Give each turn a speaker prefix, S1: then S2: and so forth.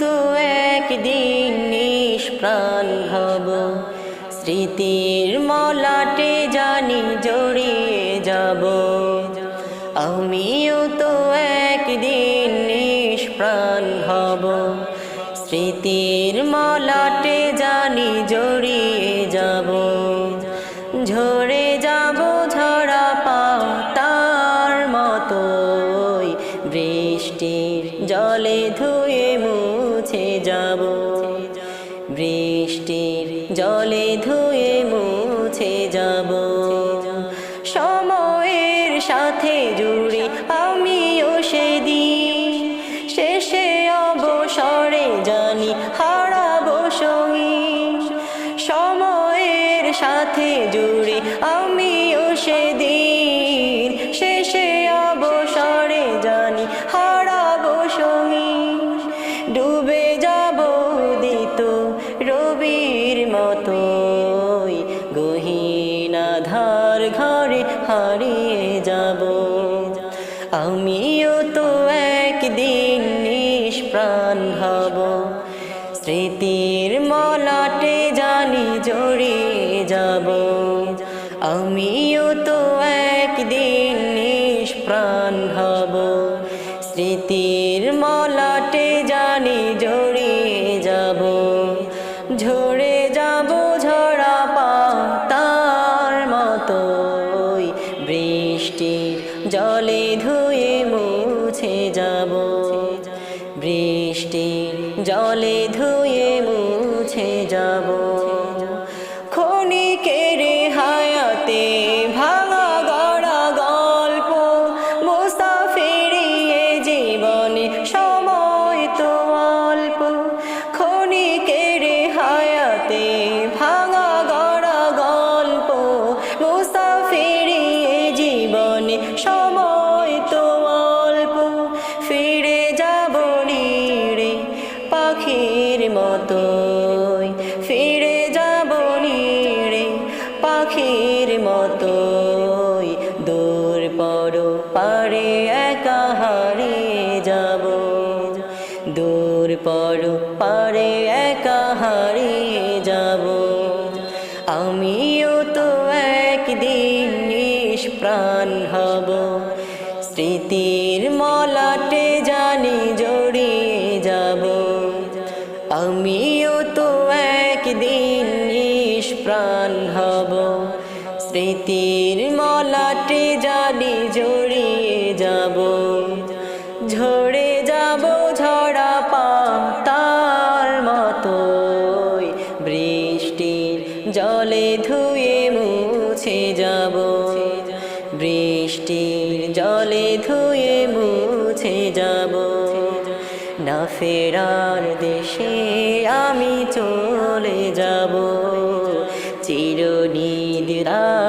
S1: তো একদিন নিষ্প্রাণ হব। স্মৃতির মলাটে জানি জড়িয়ে যাব। আমিও তো একদিন নিষ্প্রাণ হব। স্মৃতির মলাটে জানি জড়িয়ে যাব। ঝরে যাব ঝরা পাতার মতোই বৃষ্টির জলে ধুয়ে বৃষ্টির জলে ধুয়ে মুছে যাব। সময়ের সাথে জুড়ে আমিও সেদিন শেষে অবসরে জানি হারাবো সঙ্গী। সময়ের সাথে জুড়ে আধার ঘরে হারিয়ে যাব। আমিও তো একদিন নিষ্প্রাণ হব। স্মৃতির মলাটে জানি জড়িয়ে যাব। আমিও তো একদিন নিষ্প্রাণ হব। স্মৃতির মলাটে জানি জড়িয়ে যাব। ঝরে বৃষ্টির জলে ধুয়ে মুছে যাব। বৃষ্টির জলে ধুয়ে মুছে যাব। মতোই। ফিরে যাব নিরে পাখির মতোই। দূর পর পারে একা হারিয়ে যাব। দূর পর পারে একা হারিয়ে যাব। আমিও তো একদিন নিষ্প্রাণ হব। স্মৃতির আমিও তো একদিন নিষ্প্রাণ হব। স্মৃতির মলাটে জানি জড়িয়ে যাব। ঝরে যাব ঝরা পাতার মতোই। বৃষ্টির জলে ধুয়ে মুছে যাব। বৃষ্টির জলে ধুয়ে মুছে যাব। না ফেরার দেশে আমি চলে যাব। চিরনিদ্রা